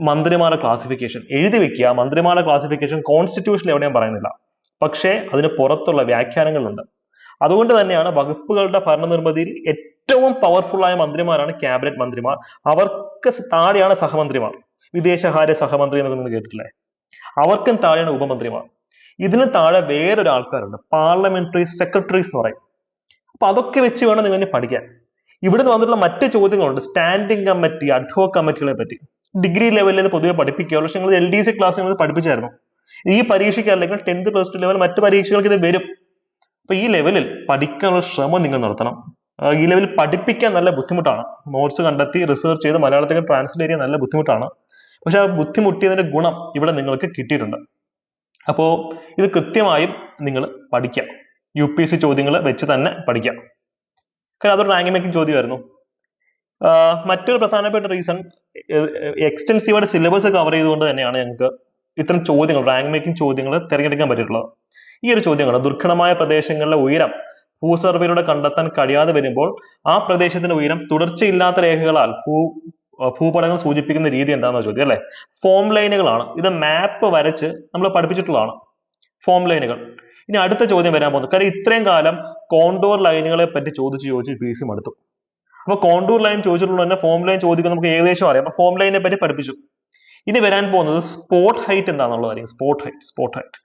മന്ത്രിമാരുടെ ക്ലാസിഫിക്കേഷൻ എഴുതി വെക്കുക. മന്ത്രിമാരുടെ ക്ലാസിഫിക്കേഷൻ കോൺസ്റ്റിറ്റ്യൂഷൻ എവിടെയും പറയുന്നില്ല. പക്ഷേ അതിന് പുറത്തുള്ള വ്യാഖ്യാനങ്ങളുണ്ട്. അതുകൊണ്ട് തന്നെയാണ് വകുപ്പുകളുടെ ഭരണനിർമ്മിതിയിൽ ഏറ്റവും പവർഫുൾ ആയ മന്ത്രിമാരാണ് ക്യാബിനറ്റ് മന്ത്രിമാർ. അവർക്ക് താഴെയാണ് സഹമന്ത്രിമാർ. വിദേശകാര്യ സഹമന്ത്രി എന്നൊക്കെ നിങ്ങൾ കേട്ടിട്ടില്ലേ? അവർക്കും താഴെയാണ് ഉപമന്ത്രിമാർ. ഇതിന് താഴെ വേറൊരു ആൾക്കാരുണ്ട്. പാർലമെന്ററി സെക്രട്ടറീസ് എന്ന് പറയും. അപ്പൊ അതൊക്കെ വെച്ച് വേണം നിങ്ങൾ പഠിക്കാൻ പഠിക്കാൻ. നിന്ന് വന്നിട്ടുള്ള മറ്റ് ചോദ്യങ്ങളുണ്ട്. സ്റ്റാൻഡിംഗ് കമ്മിറ്റി അഡ്ഹോ കമ്മിറ്റികളെ പറ്റി. ഡിഗ്രി ലെവലിൽ ഇത് പൊതുവെ പഠിപ്പിക്കുക പക്ഷെ നിങ്ങൾ എൽ ഡി സി ക്ലാസ് പഠിപ്പിച്ചായിരുന്നു. ഈ പരീക്ഷയ്ക്ക് അല്ലെങ്കിൽ ടെൻത്ത് പ്ലസ് ടു ലെവൽ മറ്റ് പരീക്ഷകൾക്ക് ഇത് വരും. അപ്പൊ ഈ ലെവലിൽ പഠിക്കാനുള്ള ശ്രമം നിങ്ങൾ നടത്തണം ഈ ലെവലിൽ പഠിപ്പിക്കാൻ നല്ല ബുദ്ധിമുട്ടാണ്. നോട്ട്സ് കണ്ടെത്തി റിസർച്ച് ചെയ്ത് മലയാളത്തിലേക്ക് ട്രാൻസ്ലേറ്റ് ചെയ്യാൻ നല്ല ബുദ്ധിമുട്ടാണ്. പക്ഷെ ആ ബുദ്ധിമുട്ടിയതിന്റെ ഗുണം ഇവിടെ നിങ്ങൾക്ക് കിട്ടിയിട്ടുണ്ട്. അപ്പോ ഇത് കൃത്യമായും നിങ്ങൾ പഠിക്കാം. യു പി എസ് സി ചോദ്യങ്ങൾ വെച്ച് തന്നെ പഠിക്കാം. കാരണം അതൊരു റാങ്ക് മേക്കിംഗ് ചോദ്യമായിരുന്നു. മറ്റൊരു പ്രധാനപ്പെട്ട റീസൺ എക്സ്റ്റൻസീവായിട്ട് സിലബസ് കവർ ചെയ്തുകൊണ്ട് തന്നെയാണ് ഞങ്ങൾക്ക് ഇത്തരം ചോദ്യങ്ങൾ റാങ്ക് മേക്കിംഗ് ചോദ്യങ്ങൾ തിരഞ്ഞെടുക്കാൻ പറ്റിയിട്ടുള്ളത്. ഈ ഒരു ചോദ്യങ്ങൾ ദുർഘടമായ പ്രദേശങ്ങളിലെ ഉയരം ഭൂസർവേയിലൂടെ കണ്ടെത്താൻ കഴിയാതെ വരുമ്പോൾ ആ പ്രദേശത്തിന്റെ ഉയരം തുടർച്ചയില്ലാത്ത രേഖകളാൽ ഭൂ ഭൂപടങ്ങൾ സൂചിപ്പിക്കുന്ന രീതി എന്താണെന്ന് ചോദ്യം അല്ലെ? ഫോം ലൈനുകളാണ് ഇത് മാപ്പ് വരച്ച് നമ്മൾ പഠിപ്പിച്ചിട്ടുള്ളതാണ് ഫോം ലൈനുകൾ ഇനി അടുത്ത ചോദ്യം വരാൻ പോകുന്നത് കാര്യം ഇത്രയും കാലം കോണ്ടൂർ ലൈനുകളെ പറ്റി ചോദിച്ച് ചോദിച്ച് പി സി മടുത്തു. അപ്പൊ കോണ്ടൂർ ലൈൻ ചോദിച്ചിട്ടുള്ള തന്നെ ഫോം ലൈൻ ചോദിക്കുന്നത് നമുക്ക് ഏകദേശം അറിയാം. അപ്പൊ ഫോം ലൈനെ പറ്റി പഠിപ്പിച്ചു. ഇനി വരാൻ പോകുന്നത് സ്പോട്ട് ഹൈറ്റ് എന്താണെന്നുള്ളതായിരിക്കും. സ്പോട്ട് ഹൈറ്റ് സ്പോട്ട് ഹൈറ്റ്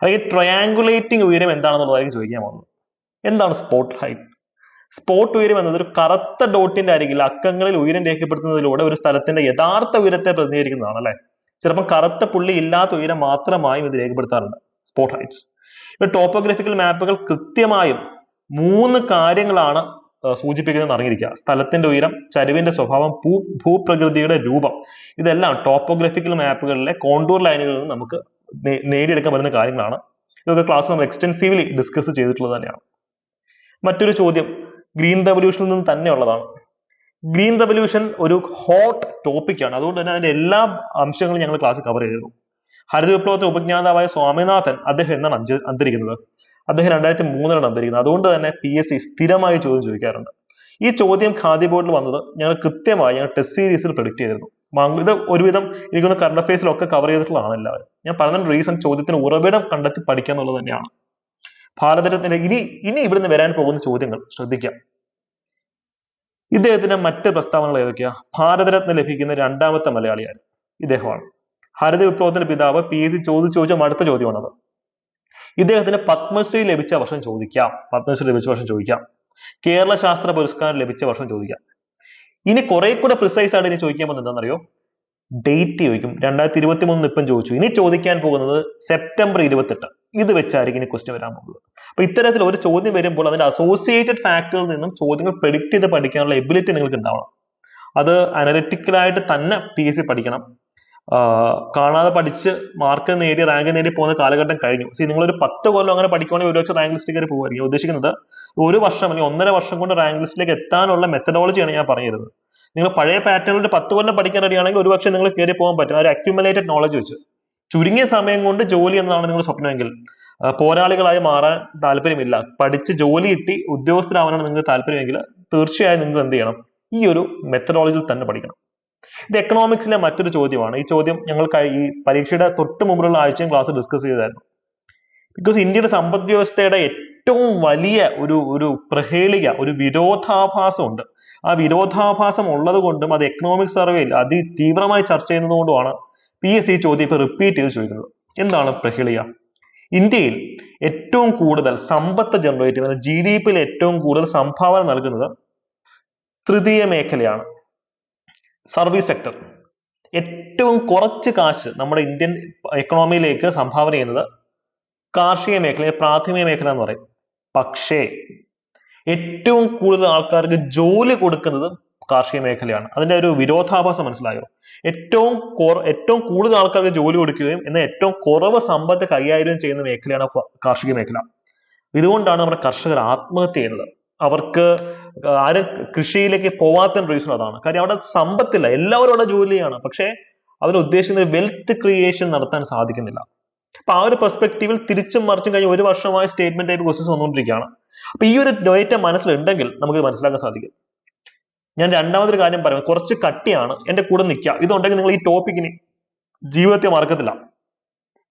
അല്ലെങ്കിൽ ട്രയാങ്കുലേറ്റിംഗ് ഉയരം എന്താണെന്നുള്ളതായിരിക്കും ചോദിക്കാൻ പോകുന്നത്. എന്താണ് സ്പോട്ട് ഹൈറ്റ് സ്പോട്ട് ഉയരം എന്നത് ഒരു കറുത്ത ഡോട്ടിന്റെ അരികിൽ അക്കങ്ങളിൽ ഉയരം രേഖപ്പെടുത്തുന്നതിലൂടെ ഒരു സ്ഥലത്തിന്റെ യഥാർത്ഥ ഉയരത്തെ പ്രതിനിധീകരിക്കുന്നതാണ് അല്ലെ? ചിലപ്പോൾ കറുത്ത പുള്ളി ഇല്ലാത്ത ഉയരം മാത്രമായും ഇത് രേഖപ്പെടുത്താറുണ്ട് സ്പോട്ട് ഹൈറ്റ്സ് ടോപ്പോഗ്രഫിക്കൽ മാപ്പുകൾ കൃത്യമായും മൂന്ന് കാര്യങ്ങളാണ് സൂചിപ്പിക്കുന്നത് അറിഞ്ഞിരിക്കുക. സ്ഥലത്തിന്റെ ഉയരം ചരിവിന്റെ സ്വഭാവം ഭൂ ഭൂപ്രകൃതിയുടെ രൂപം. ഇതെല്ലാം ടോപ്പോഗ്രഫിക്കൽ മാപ്പുകളിലെ കോണ്ടൂർ ലൈനുകളിൽ നിന്ന് നമുക്ക് നേടിയെടുക്കാൻ പറ്റുന്ന കാര്യങ്ങളാണ്. ഇതൊക്കെ ക്ലാസ് നമ്മൾ എക്സ്റ്റെൻസീവ്ലി ഡിസ്കസ് ചെയ്തിട്ടുള്ളത് തന്നെയാണ്. മറ്റൊരു ചോദ്യം. ഗ്രീൻ റെവല്യൂഷനിൽ നിന്ന് തന്നെ ഉള്ളതാണ് ഗ്രീൻ റെവല്യൂഷൻ ഒരു ഹോട്ട് ടോപ്പിക്കാണ്. അതുകൊണ്ട് തന്നെ അതിന്റെ എല്ലാ അംശങ്ങളും ഞങ്ങൾ ക്ലാസ് കവർ ചെയ്തു ഹരിത വിപ്ലവത്തെ ഉപജ്ഞാതാവായ സ്വാമിനാഥൻ അദ്ദേഹം എന്നാണ് അഞ്ച് അന്തരിക്കുന്നത്. അദ്ദേഹം രണ്ടായിരത്തി മൂന്നിലാണ് അന്തരിക്കുന്നത്. അതുകൊണ്ട് തന്നെ പി എസ് സി സ്ഥിരമായി ചോദ്യം ചോദിക്കാറുണ്ട്. ഈ ചോദ്യം ഖാദി ബോർഡിൽ വന്നത് ഞങ്ങൾ കൃത്യമായി ഞങ്ങൾ ടെസ്റ്റ് സീരീസിൽ പ്രൊഡിക്ട് ചെയ്തിരുന്നു. ഇത് ഒരുവിധം എനിക്കൊന്ന് കറണ്ട് അഫയേഴ്സിലൊക്കെ കവർ ചെയ്തിട്ടുള്ളതാണ് എല്ലാവരും. ഞാൻ പറഞ്ഞ റീസൺ ചോദ്യത്തിന് ഉറവിടം കണ്ടെത്തി പഠിക്കുക എന്നുള്ളത് തന്നെയാണ്. ഭാരതരത്ന ഇനി ഇനി ഇവിടുന്ന് വരാൻ പോകുന്ന ചോദ്യങ്ങൾ ശ്രദ്ധിക്കാം. ഇദ്ദേഹത്തിന്റെ മറ്റ് പ്രസ്താവനകൾ ഏതൊക്കെയാ? ഭാരതരത്ന ലഭിക്കുന്ന രണ്ടാമത്തെ മലയാളിയാണ് ഇദ്ദേഹമാണ്. ഹരിത വിപ്ലവത്തിന്റെ പിതാവ് പി എസ് സി ചോദിച്ചു ചോദിച്ച അടുത്ത ചോദ്യമാണത്. ഇദ്ദേഹത്തിന് പത്മശ്രീ ലഭിച്ച വർഷം ചോദിക്കാം. പത്മശ്രീ ലഭിച്ച വർഷം ചോദിക്കാം. കേരള ശാസ്ത്ര പുരസ്കാരം ലഭിച്ച വർഷം ചോദിക്കാം. ഇനി കുറെ കൂടെ പ്രിസൈസ് ആയിട്ട് ഇനി ചോദിക്കാൻ പോകുന്നത് എന്താണെന്നറിയോ? ഡേറ്റ് ചോദിക്കും. രണ്ടായിരത്തി ഇരുപത്തി മൂന്ന് ഇപ്പം ചോദിച്ചു. ഇനി ചോദിക്കാൻ പോകുന്നത് സെപ്റ്റംബർ ഇരുപത്തെട്ട്. ഇത് വെച്ചായിരിക്കും ഇനി ക്വസ്റ്റ്യൻ വരാൻ പോകുന്നത്. അപ്പൊ ഇത്തരത്തിൽ ഒരു ചോദ്യം വരുമ്പോൾ അതിന്റെ അസോസിയേറ്റഡ് ഫാക്ടറിൽ നിന്നും ചോദ്യങ്ങൾ പ്രെഡിക്റ്റ് ചെയ്ത് പഠിക്കാനുള്ള എബിലിറ്റി നിങ്ങൾക്ക് ഉണ്ടാവണം. അത് അനലിറ്റിക്കലായിട്ട് തന്നെ പി എസ് സി പഠിക്കണം. കാണാതെ പഠിച്ച് മാർക്ക് നേടി റാങ്ക് നേടി പോകുന്ന കാലഘട്ടം കഴിഞ്ഞു. സി നിങ്ങൾ ഒരു പത്ത് കൊല്ലം അങ്ങനെ പഠിക്കുവാണെങ്കിൽ വർഷം റാങ്ക് ലിസ്റ്റ് കയറി പോകുമായിരിക്കും ഉദ്ദേശിക്കുന്നത് ഒരു വർഷം അല്ലെങ്കിൽ ഒന്നര വർഷം കൊണ്ട് റാങ്ക് ലിസ്റ്റിലേക്ക് എത്താനുള്ള മെത്തഡോളജിയാണ് ഞാൻ പറഞ്ഞിരുന്നത്. നിങ്ങൾ പഴയ പാറ്റേണിൽ പത്ത് കൊല്ലം പഠിക്കാൻ റെഡിയാണെങ്കിൽ ഒരു പക്ഷേ നിങ്ങൾ കയറി പോകാൻ പറ്റും. ആ ഒരു അക്യുമുലേറ്റഡ് നോളജ് വെച്ച്. ചുരുങ്ങിയ സമയം കൊണ്ട് ജോലി എന്നതാണ് നിങ്ങൾ സ്വപ്നമെങ്കിൽ പോരാളികളായി മാറാൻ താല്പര്യമില്ല. പഠിച്ച് ജോലി കിട്ടി ഉദ്യോഗസ്ഥരാവാനാണ് നിങ്ങൾക്ക് താല്പര്യമെങ്കിൽ തീർച്ചയായും നിങ്ങൾ എന്ത് ചെയ്യണം? ഈ ഒരു മെത്തഡോളജിയിൽ തന്നെ പഠിക്കണം. ഇത് എക്കണോമിക്സിലെ മറ്റൊരു ചോദ്യമാണ്. ഈ ചോദ്യം ഞങ്ങൾ ഈ പരീക്ഷയുടെ തൊട്ട് മുമ്പുള്ള ആഴ്ചയും ക്ലാസ് ഡിസ്കസ് ചെയ്തായിരുന്നു ബിക്കോസ് ഇന്ത്യയുടെ സമ്പദ് വ്യവസ്ഥയുടെ ഏറ്റവും വലിയ ഒരു ഒരു പ്രഹേളിക ഒരു വിരോധാഭാസം ഉണ്ട്. ആ വിരോധാഭാസം ഉള്ളത് കൊണ്ടും അത് എക്കണോമിക് സർവേയിൽ അതി തീവ്രമായി ചർച്ച ചെയ്യുന്നത് കൊണ്ടുമാണ് പി എസ് സി ചോദ്യം ഇപ്പൊ റിപ്പീറ്റ് ചെയ്ത് ചോദിക്കുന്നത് എന്താണ് പ്രഹേളിക ഇന്ത്യയിൽ ഏറ്റവും കൂടുതൽ സമ്പത്ത് ജനറേറ്റ് ചെയ്യുന്ന ജി ഡി പിയിൽ ഏറ്റവും കൂടുതൽ സംഭാവന നൽകുന്നത് തൃതീയ മേഖലയാണ്. സർവീസ് സെക്ടർ ഏറ്റവും കുറച്ച് കാശ് നമ്മുടെ ഇന്ത്യൻ എക്കണോമിയിലേക്ക് സംഭാവന ചെയ്യുന്നത് കാർഷിക മേഖല പ്രാഥമിക മേഖല എന്ന് പറയും. പക്ഷേ ഏറ്റവും കൂടുതൽ ആൾക്കാർക്ക് ജോലി കൊടുക്കുന്നത് കാർഷിക മേഖലയാണ്. അതിന്റെ ഒരു വിരോധാഭാസം മനസ്സിലായോ? ഏറ്റവും ഏറ്റവും കൂടുതൽ ആൾക്കാർക്ക് ജോലി കൊടുക്കുകയും എന്നാൽ ഏറ്റവും കുറവ് സമ്പത്ത് കൈകാര്യം ചെയ്യുന്ന മേഖലയാണ് കാർഷിക മേഖല. ഇതുകൊണ്ടാണ് നമ്മുടെ കർഷകർ ആത്മഹത്യ ചെയ്യുന്നത്. അവർക്ക് ആരും കൃഷിയിലേക്ക് പോവാത്ത റീസൺ അതാണ്. കാര്യം അവിടെ സമ്പത്തില്ല. എല്ലാവരും അവിടെ ജോലിയാണ് പക്ഷേ അവർ ഉദ്ദേശിക്കുന്ന വെൽത്ത് ക്രിയേഷൻ നടത്താൻ സാധിക്കുന്നില്ല. അപ്പൊ ആ ഒരു പെർസ്പെക്റ്റീവിൽ തിരിച്ചും മറിച്ചും കഴിഞ്ഞ ഒരു വർഷമായി സ്റ്റേറ്റ്മെന്റ് ടൈപ്പ് ക്വസ്റ്റ്യൻസ് വന്നുകൊണ്ടിരിക്കുകയാണ്. അപ്പൊ ഈ ഒരു ഡേറ്റ മനസ്സിലുണ്ടെങ്കിൽ നമുക്ക് മനസ്സിലാക്കാൻ സാധിക്കും. ഞാൻ രണ്ടാമതൊരു കാര്യം പറയാം കുറച്ച് കട്ടിയാണ് എന്റെ കൂടെ നിൽക്കുക. ഇതുണ്ടെങ്കിൽ നിങ്ങൾ ഈ ടോപ്പിക്കിന് ജീവിതത്തെ മറക്കത്തില്ല.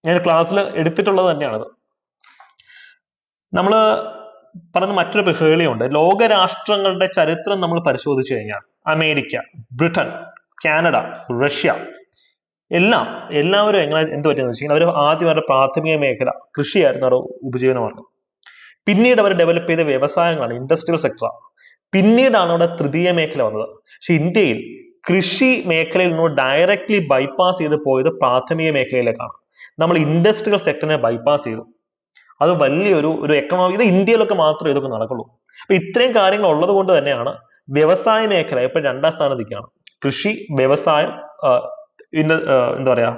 ഞാൻ ക്ലാസ്സിൽ എടുത്തിട്ടുള്ളത് തന്നെയാണത്. നമ്മൾ പറഞ്ഞ മറ്റൊരു പ്രഹേളിയുണ്ട്. ലോകരാഷ്ട്രങ്ങളുടെ ചരിത്രം നമ്മൾ പരിശോധിച്ചു കഴിഞ്ഞാൽ അമേരിക്ക ബ്രിട്ടൻ കാനഡ റഷ്യ എല്ലാം എല്ലാവരും എങ്ങനെ എന്ത് പറ്റിയെന്ന് വെച്ച് കഴിഞ്ഞാൽ അവർ ആദ്യം അവരുടെ പ്രാഥമിക മേഖല കൃഷിയായിരുന്നു അവരുടെ ഉപജീവനമാർഗം പിന്നീട് അവർ ഡെവലപ്പ് ചെയ്ത വ്യവസായങ്ങളാണ്. ഇൻഡസ്ട്രിയൽ സെക്ടർ പിന്നീടാണ് അവിടെ തൃതീയ മേഖല വന്നത്. പക്ഷെ ഇന്ത്യയിൽ കൃഷി മേഖലയിൽ നിന്ന് ഡയറക്ട്ലി ബൈപ്പാസ് ചെയ്ത് പോയത് പ്രാഥമിക മേഖലയിലേക്കാണ്. നമ്മൾ ഇൻഡസ്ട്രിയൽ സെക്ടറിനെ ബൈപ്പാസ് ചെയ്തു. അത് വലിയൊരു ഒരു എക്കണോമിക് ഇത് ഇന്ത്യയിലൊക്കെ മാത്രമേ ഇതൊക്കെ നടക്കുള്ളൂ. അപ്പൊ ഇത്രയും കാര്യങ്ങൾ ഉള്ളത് കൊണ്ട് തന്നെയാണ് വ്യവസായ മേഖല ഇപ്പൊ രണ്ടാം സ്ഥാനത്തേക്കാണ്. കൃഷി വ്യവസായം എന്താ പറയാ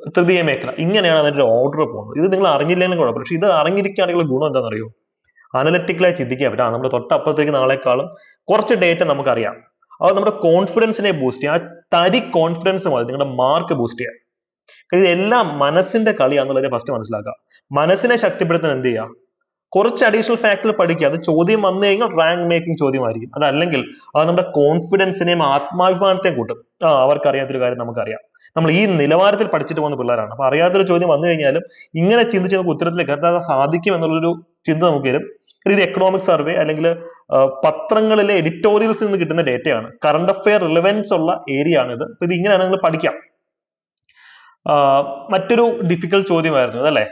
തൃതീയ മേഖല. ഇങ്ങനെയാണ് അതിന്റെ ഓർഡർ പോകുന്നത്. ഇത് നിങ്ങൾ അറിഞ്ഞില്ലെങ്കിലും കുഴപ്പമില്ല. പക്ഷെ ഇത് അറിഞ്ഞിരിക്കുകയാണെങ്കിൽ ഗുണം എന്താണെന്നറിയോ അനലറ്റിക്കലായി ചിന്തിക്കാൻ പറ്റും. ആ നമ്മുടെ തൊട്ടപ്പുറത്തേക്ക് നാളെക്കാളും കുറച്ച് ഡേറ്റ നമുക്കറിയാം. അത് നമ്മുടെ കോൺഫിഡൻസിനെ ബൂസ്റ്റ് ചെയ്യാം. ആ തരി കോൺഫിഡൻസ് മതി. നിങ്ങളുടെ മാർക്ക് ബൂസ്റ്റ് ചെയ്യാം. കാര്യം ഇതെല്ലാം മനസ്സിന്റെ കളിയാന്നുള്ളത് ഫസ്റ്റ് മനസ്സിലാക്കുക മനസ്സിനെ ശക്തിപ്പെടുത്താൻ എന്ത് ചെയ്യാം? കുറച്ച് അഡീഷണൽ ഫാക്ടർ പഠിക്കുക. അത് ചോദ്യം വന്നു കഴിഞ്ഞാൽ റാങ്ക് മേക്കിംഗ് ചോദ്യമായിരിക്കും. അതല്ലെങ്കിൽ അത് നമ്മുടെ കോൺഫിഡൻസിനെയും ആത്മാഭിമാനത്തെയും കൂട്ടും. ആ അവർക്കറിയാത്തൊരു കാര്യം നമുക്കറിയാം. നമ്മൾ ഈ നിലവാരത്തിൽ പഠിച്ചിട്ട് പോകുന്ന പിള്ളേരാണ്. അപ്പൊ അറിയാത്തൊരു ചോദ്യം വന്നു കഴിഞ്ഞാലും ഇങ്ങനെ ചിന്തിച്ച് നമുക്ക് ഉത്തരത്തിലേക്ക് എത്താതെ സാധിക്കും എന്നുള്ളൊരു ചിന്ത നമുക്ക് വരും. ഇത് എക്കണോമിക് സർവേ അല്ലെങ്കിൽ പത്രങ്ങളിലെ എഡിറ്റോറിയൽസ് നിന്ന് കിട്ടുന്ന ഡേറ്റയാണ് കറണ്ട് അഫെയർ റിലവൻസ് ഉള്ള ഏരിയ ആണ് ഇത്. ഇത് ഇങ്ങനെയാണ് നിങ്ങൾ പഠിക്കാം. മറ്റൊരു ഡിഫിക്കൽട്ട് ചോദ്യമായിരുന്നു അതല്ലേ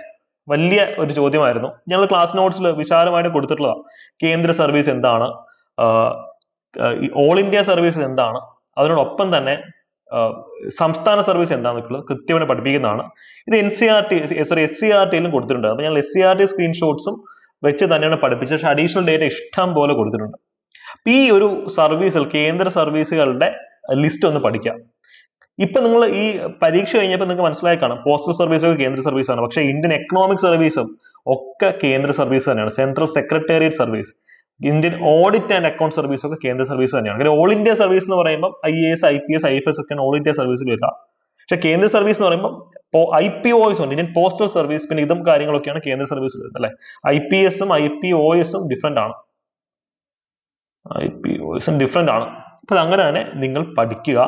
വലിയ ഒരു ചോദ്യമായിരുന്നു. ഞങ്ങൾ ക്ലാസ് നോട്ട്സിൽ വിശാലമായിട്ട് കൊടുത്തിട്ടുള്ളതാണ് കേന്ദ്ര സർവീസ് എന്താണ്? ഓൾ ഇന്ത്യ സർവീസ് എന്താണ്? അതിനോടൊപ്പം തന്നെ സംസ്ഥാന സർവീസ് എന്താണെന്നൊക്കെ കൃത്യമായിട്ട് പഠിപ്പിക്കുന്നതാണ്. ഇത് N C R T sorry S C R ടിയിലും കൊടുത്തിട്ടുണ്ട്. അപ്പൊ ഞങ്ങൾ എസ് സി ആർ ടി സ്ക്രീൻഷോട്ട്സും വെച്ച് തന്നെയാണ് പഠിപ്പിച്ചത്. പക്ഷെ അഡീഷണൽ ഡേറ്റ ഇഷ്ടം പോലെ കൊടുത്തിട്ടുണ്ട്. ഈ ഒരു സർവീസിൽ കേന്ദ്ര സർവീസുകളുടെ ലിസ്റ്റ് ഒന്ന് പഠിക്കാം. ഇപ്പൊ നിങ്ങൾ ഈ പരീക്ഷ കഴിഞ്ഞപ്പോൾ നിങ്ങൾക്ക് മനസ്സിലായി കാണാം. പോസ്റ്റൽ സർവീസ് ഒക്കെ കേന്ദ്ര സർവീസാണ് പക്ഷേ ഇന്ത്യൻ എക്കണോമിക് സർവീസും ഒക്കെ കേന്ദ്ര സർവീസ് തന്നെയാണ്. Central secretariat service Indian audit and account service ഒക്കെ കേന്ദ്ര സർവീസ് തന്നെയാണ്. അങ്ങനെ ഓൾ ഇന്ത്യ സർവീസ് എന്ന് പറയുമ്പോൾ I A S I P S I F S ഒക്കെ ഓൾ ഇന്ത്യ സർവീസിൽ വരിക. പക്ഷെ കേന്ദ്ര സർവീസ് എന്ന് പറയുമ്പോൾ ഐ പി ഉണ്ട്. ഇന്ത്യൻ പോസ്റ്റൽ സർവീസ് പിന്നെ ഇതും കാര്യങ്ങളൊക്കെയാണ് കേന്ദ്ര സർവീസ് വരുന്നത് അല്ലെ? ഐ പി എസും ഐ പി ആണ്. ഐ പി ഒ എസും ഡിഫറെന്റ് ആണ്. അപ്പൊ അങ്ങനെ തന്നെ നിങ്ങൾ പഠിക്കുക.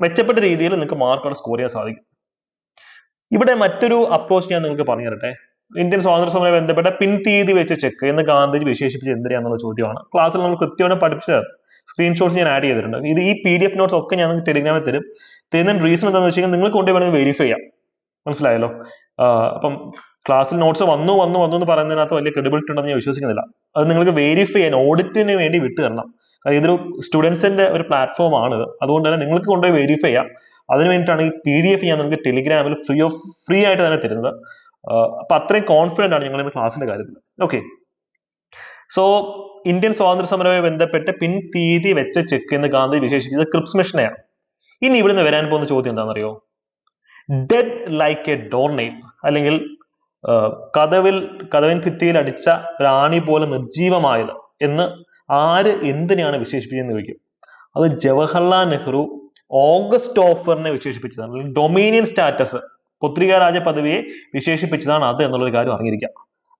മെച്ചപ്പെട്ട രീതിയിൽ നിങ്ങൾക്ക് മാർക്കുകൾ സ്കോർ ചെയ്യാൻ സാധിക്കും. ഇവിടെ മറ്റൊരു അപ്രോച്ച് ഞാൻ നിങ്ങൾക്ക് പറഞ്ഞു തരട്ടെ. ഇന്ത്യൻ സ്വാതന്ത്ര്യ സമരവുമായി ബന്ധപ്പെട്ട പിൻതീതി വെച്ച് ചെക്ക് എന്ന് ഗാന്ധിജി വിശേഷിപ്പിച്ച് എന്തിനാന്നുള്ള ചോദ്യമാണ്. ക്ലാസ്സിൽ നമ്മൾ കൃത്യമായിട്ട് പഠിപ്പിച്ചത് സ്ക്രീൻഷോട്ട്സ് ഞാൻ ആഡ് ചെയ്തിട്ടുണ്ട്. ഇത് ഈ പി ഡി എഫ് നോട്ട്സ് ഒക്കെ ഞാൻ നിങ്ങൾക്ക് ടെലിഗ്രാമിൽ തരും. തരുന്ന റീസൺ എന്താണെന്ന് വെച്ച് കഴിഞ്ഞാൽ നിങ്ങൾക്ക് കൊണ്ടുപോയി വെരിഫൈ ചെയ്യാം. മനസ്സിലായല്ലോ? അപ്പം ക്ലാസ്സിൽ നോട്ട്സ് വന്നു വന്നു വന്നു എന്ന് പറയുന്നതിനകത്ത് വലിയ ക്രെഡിബിലിറ്റി ഉണ്ടെന്ന് ഞാൻ വിശ്വസിക്കുന്നില്ല. അത് നിങ്ങൾക്ക് വെരിഫൈ ചെയ്യാൻ ഓഡിറ്റിന് വേണ്ടി വിട്ടു തരണം. കാരണം ഇതൊരു സ്റ്റുഡൻസിന്റെ ഒരു പ്ലാറ്റ്ഫോം ആണ്. അതുകൊണ്ട് തന്നെ നിങ്ങൾക്ക് കൊണ്ടുപോയി വെരിഫൈ ചെയ്യാം. അതിന് വേണ്ടിയിട്ടാണ് ഈ പി ഡി എഫ് ഞാൻ നിങ്ങൾക്ക് ടെലിഗ്രാമിൽ ഫ്രീ ഓഫ് ഫ്രീ ആയിട്ട് തന്നെ തരുന്നത്. അപ്പൊ അത്രയും കോൺഫിഡന്റ് ആണ് ഞങ്ങൾ ക്ലാസ്സിന്റെ കാര്യത്തിൽ. ഓക്കെ സോ ഇന്ത്യൻ സ്വാതന്ത്ര്യ സമരവുമായി ബന്ധപ്പെട്ട് പിൻ തീയതി വെച്ച ചെക്ക് എന്ന് ഗാന്ധി വിശേഷിപ്പിച്ചത് ക്രിപ്സ് മിഷനെയാണ്. ഇനി ഇവിടുന്ന് വരാൻ പോകുന്ന ചോദ്യം എന്താണെന്നറിയോ? Dead like a door nail അല്ലെങ്കിൽ കഥവിൽ കതവിൻ ഭിത്തിയിൽ അടിച്ച റാണി പോലെ നിർജീവമായത് എന്ന് ആര് എന്തിനെയാണ് വിശേഷിപ്പിച്ചതെന്ന് ചോദിക്കും. അത് ജവഹർലാൽ നെഹ്റു ഓഗസ്റ്റ് ഓഫറിനെ വിശേഷിപ്പിച്ചതാണ്. അല്ലെങ്കിൽ ഡൊമീനിയൻ സ്റ്റാറ്റസ് പുത്രിക രാജ പദവിയെ വിശേഷിപ്പിച്ചതാണ് അത് എന്നുള്ളൊരു കാര്യം അറിഞ്ഞിരിക്കുക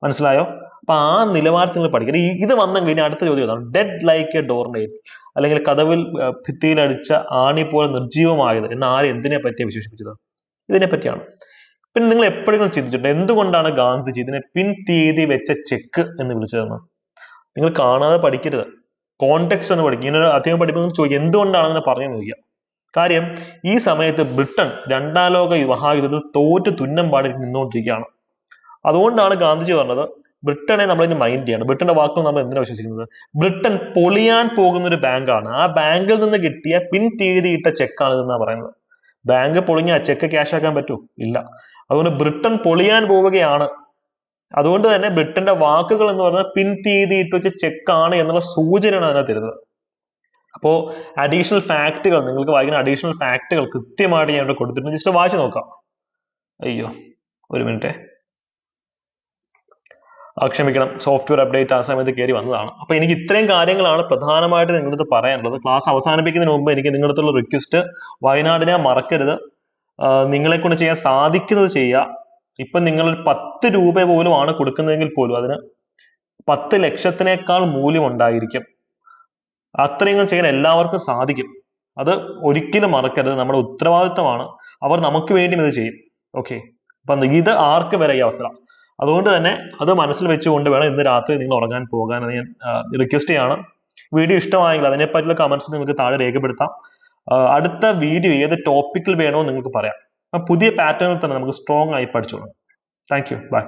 മനസ്സിലായോ? അപ്പൊ ആ നിലവാരത്തിൽ നിങ്ങൾ പഠിക്കണം. ഇത് വന്നെങ്കിൽ ഇനി അടുത്ത ചോദ്യം ഇതാണ്. ഡെഡ് ലൈക്ക് എ ഡോർനേറ്റ് അല്ലെങ്കിൽ കഥവിൽ അടിച്ച ആണി പോലെ നിർജീവമായത് എന്ന് ആര് എന്തിനെ പറ്റിയാണ് വിശേഷിപ്പിച്ചത്? ഇതിനെ പറ്റിയാണ്. പിന്നെ നിങ്ങൾ എപ്പോഴെങ്കിലും ചിന്തിച്ചിട്ടുണ്ട്? എന്തുകൊണ്ടാണ് ഗാന്ധിജി ഇതിനെ പിൻ തീയതി വെച്ച ചെക്ക് എന്ന് വിളിച്ചതെന്ന്? നിങ്ങൾ കാണാതെ പഠിക്കരുത്. കോണ്ടെക്സ്റ്റ് ഒന്ന് പഠിക്കുക ഇങ്ങനെ അധികം പഠിക്കുമ്പോൾ ചോദിക്കും എന്തുകൊണ്ടാണ് അങ്ങനെ പറഞ്ഞു നോക്കിയ കാര്യം ഈ സമയത്ത് ബ്രിട്ടൻ രണ്ടാം ലോക മഹായുദ്ധത്തിൽ തോറ്റ് തുന്നം പാടി നിന്നുകൊണ്ടിരിക്കുകയാണ്. അതുകൊണ്ടാണ് ഗാന്ധിജി പറഞ്ഞത് ബ്രിട്ടനെ നമ്മൾ ഇനി മൈൻഡ് ചെയ്യണം. ബ്രിട്ടന്റെ വാക്കുകൾ നമ്മൾ എന്തിനാണ് വിശ്വസിക്കുന്നത്? ബ്രിട്ടൻ പൊളിയാൻ പോകുന്ന ഒരു ബാങ്കാണ്. ആ ബാങ്കിൽ നിന്ന് കിട്ടിയ പിൻ തീയതി ഇട്ട ചെക്കാണ് ഇതെന്നാണ് പറയുന്നത്. ബാങ്ക് പൊളിഞ്ഞ ചെക്ക് ക്യാഷ് ആക്കാൻ പറ്റൂ? ഇല്ല. അതുകൊണ്ട് ബ്രിട്ടൻ പൊളിയാൻ പോവുകയാണ്. അതുകൊണ്ട് തന്നെ ബ്രിട്ടന്റെ വാക്കുകൾ എന്ന് പറയുന്നത് പിൻ തീയതി ഇട്ട് വെച്ച ചെക്കാണ് എന്നുള്ള സൂചനയാണ് അതിനകത്ത് തരുന്നത്. അപ്പോ അഡീഷണൽ ഫാക്റ്റുകൾ നിങ്ങൾക്ക് വായിക്കുന്ന അഡീഷണൽ ഫാക്റ്റുകൾ കൃത്യമായിട്ട് ഞാൻ ഇവിടെ കൊടുത്തിട്ടുണ്ട്. ജസ്റ്റ് വായിച്ചു നോക്കാം. അയ്യോ ഒരു മിനിറ്റേ. ക്ഷമിക്കണം സോഫ്റ്റ്വെയർ അപ്ഡേറ്റ് ആ സമയത്ത് കയറി വന്നതാണ്. അപ്പൊ എനിക്ക് ഇത്രയും കാര്യങ്ങളാണ് പ്രധാനമായിട്ട് നിങ്ങളുടെ അടുത്ത് പറയാനുള്ളത്. ക്ലാസ് അവസാനിപ്പിക്കുന്നതിന് മുമ്പ് എനിക്ക് നിങ്ങളുടെ അടുത്തുള്ള റിക്വസ്റ്റ് വയനാടിനെ മറക്കരുത്. നിങ്ങളെ കൊണ്ട് ചെയ്യാൻ സാധിക്കുന്നത് ചെയ്യുക. ഇപ്പൊ നിങ്ങൾ പത്ത് രൂപ പോലും ആണ് കൊടുക്കുന്നതെങ്കിൽ പോലും അതിന് പത്ത് ലക്ഷത്തിനേക്കാൾ മൂല്യം ഉണ്ടായിരിക്കും. അത്രയും ചെയ്യാൻ എല്ലാവർക്കും സാധിക്കും. അത് ഒരിക്കലും മറക്കരുത്. നമ്മുടെ ഉത്തരവാദിത്തമാണ്. അവർ നമുക്ക് വേണ്ടിയും ഇത് ചെയ്യും. ഓക്കെ അപ്പൊ ഇത് ആർക്ക് വരെ ഈ അവസരം? അതുകൊണ്ട് തന്നെ അത് മനസ്സിൽ വെച്ചുകൊണ്ട് വേണം ഇന്ന് രാത്രി നിങ്ങൾ ഉറങ്ങാൻ പോകാൻ ഞാൻ റിക്വസ്റ്റ് ചെയ്യാണ്. വീഡിയോ ഇഷ്ടമായെങ്കിൽ അതിനെപ്പറ്റിയുള്ള കമൻസ് നിങ്ങൾക്ക് താഴെ രേഖപ്പെടുത്താം. അടുത്ത വീഡിയോ ഏത് ടോപ്പിക്കിൽ വേണോ നിങ്ങൾക്ക് പറയാം. പുതിയ പാറ്റേണിൽ തന്നെ നമുക്ക് സ്ട്രോങ് ആയി പഠിച്ചോളാം. Thank you by